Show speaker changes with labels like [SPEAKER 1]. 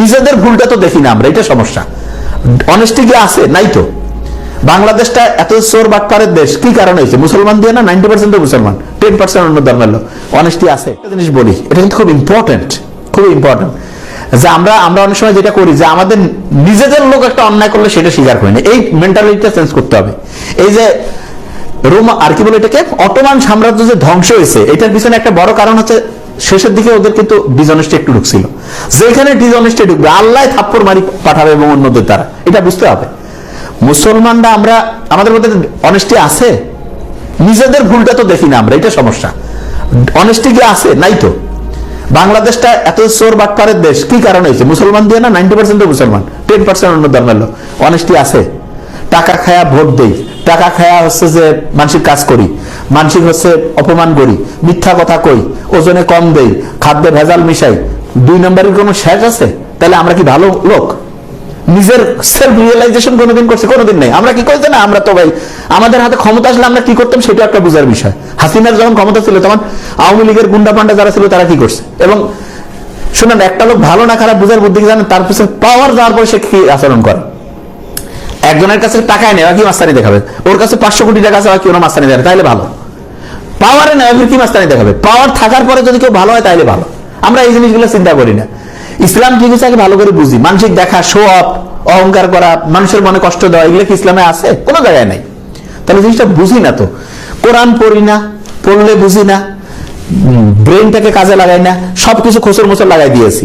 [SPEAKER 1] নিজেদের ভুলটা তো দেখি না আমরা, এটা সমস্যা। অনেস্টি কি আছে? নাই তো। বাংলাদেশটা এত চোর বাটপারের দেশ, কি কারণে হয়েছে? মুসলমান দিয়ে না? নাইনটি পার্সেন্ট মুসলমান, টেন পার্সেন্ট অন্য ধর্মের লোক। অনেস্টি আছে। একটা জিনিস বলি, এটা কিন্তু খুব ইম্পর্টেন্ট খুব ইম্পর্টেন্ট যে আমরা আমরা অনেক সময় যেটা করি যে আমাদের নিজেদের লোক একটা অন্যায় করলে সেটা স্বীকার করি না। এই মেন্টালিটিটা চেঞ্জ করতে হবে। এই যে রোম, আর কি বলে এটাকে? অটোমান সাম্রাজ্য যে ধ্বংস হয়েছে, এটার পিছনে একটা বড় কারণ হচ্ছে শেষের দিকে ওদের কিন্তু ডিজনেস্টি একটু ঢুকছিল। যেখানে ডিজনেস্টি ঢুকবে, আল্লাহ থাপ্পর মারি পাঠাবে এবং অন্যদের দ্বারা। এটা বুঝতে হবে। মুসলমানরা আমরা, আমাদের মধ্যে অনেস্টি আছে? নিজেদের ভুলটা তো দেখি না আমরা, এটা সমস্যা। অনেস্টি কি আছে? নাই তো। বাংলাদেশটা এত চোর বাটপারের দেশ, কি কারণে হয়েছে? মুসলমান দিয়ে না? নাইনটি পার্সেন্ট মুসলমান টেন পার্সেন্ট অন্য ধর্মের লোক। অনেস্টি আছে। টাকা খায়া ভোট দেই। টাকা খায়া হচ্ছে যে মানসিক কাজ করি। মানসিক হচ্ছে অপমান করি, মিথ্যা কথা কই, ওজনে কম দেই, খাদ্যে ভেজাল মিশাই। দুই নম্বরের কোনো শেষ আছে? তাহলে আমরা কি ভালো লোক? নিজের সেলফ রিয়েলাইজেশন কোনোদিন করছে, কোনোদিন নেই। আমরা কি করছি না, আমরা তো ভাই, আমাদের হাতে ক্ষমতা আসলে আমরা কি করতাম, সেটা একটা বোঝার বিষয়। হাসিনার যখন ক্ষমতা ছিল, তখন আওয়ামী লীগের গুন্ডা পান্ডা যারা ছিল, তারা কি করছে? এবং শুনেন, একটা লোক ভালো না খারাপ বুঝার বুদ্ধি কি জানেন? তার পিছনে পাওয়ার যাওয়ার পরে সে কি আচরণ করে? একজনের কাছে টাকায় নেওয়া কি মাস্তানি দেখাবে? ওর কাছে পাঁচশো কোটি টাকা আছে কি ওরা মাস্তানি দেখাবে? তাইলে ভালো। পাওয়ারে নেওয়া কি মাস্তানি দেখাবে। পাওয়ার থাকার পরে যদি কেউ ভালো হয়, তাইলে ভালো। আমরা এই জিনিসগুলো চিন্তা করি না। ইসলাম কি কিছু আগে ভালো করে বুঝি? মানসিক দেখা শো অফ অহংকার করা, মানুষের মনে কষ্ট দেওয়া, এগুলো কি ইসলামে আছে? কোনো জায়গায় নাই। তাহলে জিনিসটা বুঝি না তো। কোরআন পড়ি না, পড়লে বুঝি না। ব্রেনটাকে কাজে লাগাই না। সবকিছু খোসর মোসর লাগাই দিয়েছি।